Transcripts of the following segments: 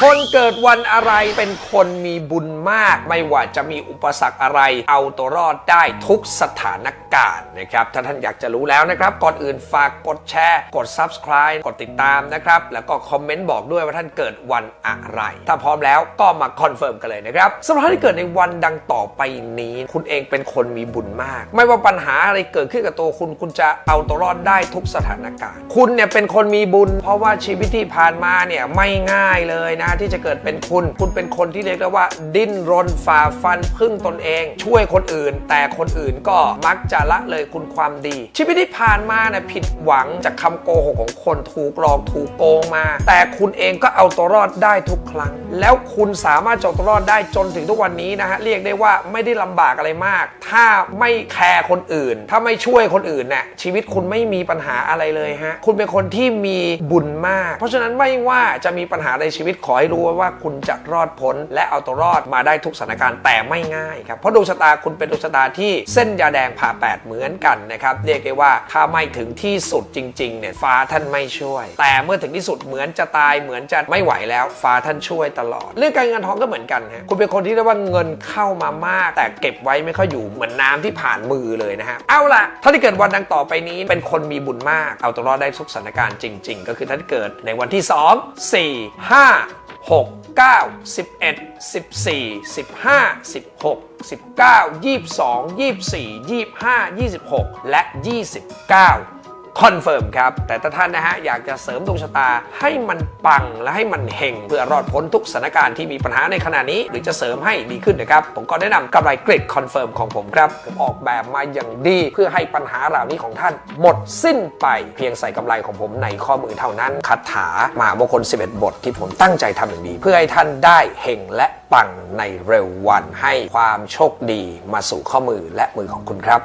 คนเกิดวันอะไรเป็นคนมีบุญมาก ไม่ว่าจะมีอุปสรรคอะไร เอาตัวรอดได้ทุกสถานการณ์นะครับ ถ้าท่านอยากจะรู้แล้วนะครับ ก่อนอื่นฝากกดแชร์ กด subscribe กดติดตามนะครับ แล้วก็คอมเมนต์บอกด้วยว่าท่านเกิดวันอะไร ถ้าพร้อมแล้วก็มาคอนเฟิร์มกันเลยนะครับสำหรับท่านที่เกิดในวันดังต่อไปนี้ คุณเองเป็นคนมีบุญมาก ไม่ว่าปัญหาอะไรเกิดขึ้นกับตัวคุณ คุณจะเอาตัวรอดได้ทุกสถานการณ์ คุณเนี่ยเป็นคนมีบุญ เพราะว่าชีวิตที่ผ่านมาเนี่ยไม่ง่ายเลยนะ ที่จะเกิดเป็นคุณ คุณเป็นคนที่เรียกได้ว่า ดิ้นรนฝ่าฟันพึ่งตนเอง ช่วยคนอื่น แต่คนอื่นก็มักจะละเลยคุณความดี ชีวิตที่ผ่านมาเนี่ยผิดหวังจากคำโกหกของคนถูกหลอกถูกโกงมา แต่คุณเองก็เอาตัวรอดได้ทุกครั้ง แล้วคุณสามารถจะเอาตัวรอดได้จนถึงทุกวันนี้นะฮะเรียกได้ว่าไม่ได้ลำบากอะไรมาก ถ้าไม่แคร์คนอื่น ถ้าไม่ช่วยคนอื่นเนี่ยชีวิตคุณไม่มีปัญหาอะไรเลยฮะคุณเป็นคนที่มีบุญมาก เพราะฉะนั้นไม่ว่าจะมีปัญหาในชีวิตขอให้รู้ว่าคุณจะรอดพ้น และเอาตัวรอดมาได้ทุกสถานการณ์แต่ไม่ง่ายครับเพราะดวงชะตาคุณเป็นดวงชะตาที่เส้นยาแดงผ่าแปดเหมือนกันนะครับเรียกได้ว่าถ้าไม่ถึงที่สุดจริงๆเนี่ยฟ้าท่านไม่ช่วย แต่เมื่อถึงที่สุดเหมือนจะตายเหมือนจะไม่ไหวแล้วฟ้าท่านช่วยตลอด เรื่องการเงินทองก็เหมือนกันฮะคุณเป็นคนที่เรียกว่าเงินเข้ามามาก แต่เก็บไว้ไม่ค่อยอยู่เหมือนน้ำที่ผ่านมือเลยนะฮะเอาล่ะท่านที่เกิดวันดังต่อไปนี้เป็นคนมีบุญมาก เอาตัวรอดได้ทุกสถานการณ์จริง ๆ ก็คือท่านเกิดในวันที่ 2 4 5 6 9 11 14 15 16 19 22 24 25 26 และ 29 คอนเฟิร์มครับ แต่ถ้าท่านนะฮะอยากจะเสริมดวงชะตาให้มันปังและให้มันเฮงเพื่อรอดพ้นทุกสถานการณ์ที่มีปัญหาในขณะนี้ หรือจะเสริมให้ดีขึ้นนะครับผมก็แนะนำกำไรเกรดคอนเฟิร์มของผมครับผมออกแบบมาอย่างดีเพื่อให้ปัญหาเหล่านี้ของท่าน หมดสิ้นไปเพียงใส่กำไรของผมในข้อมือเท่านั้นคาถามหามงคล 11 บท ที่ผมตั้งใจทำอย่างดี เพื่อให้ท่านได้เฮงและปังในเร็ววันให้ความโชคดีมาสู่ข้อมือและมือของคุณครับ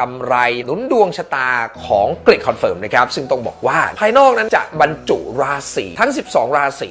กำไรหนุนดวงชะตาของเกรดคอนเฟิร์มนะครับ ซึ่งต้องบอกว่าภายนอกนั้นจะบรรจุราศีทั้ง 12 ราศี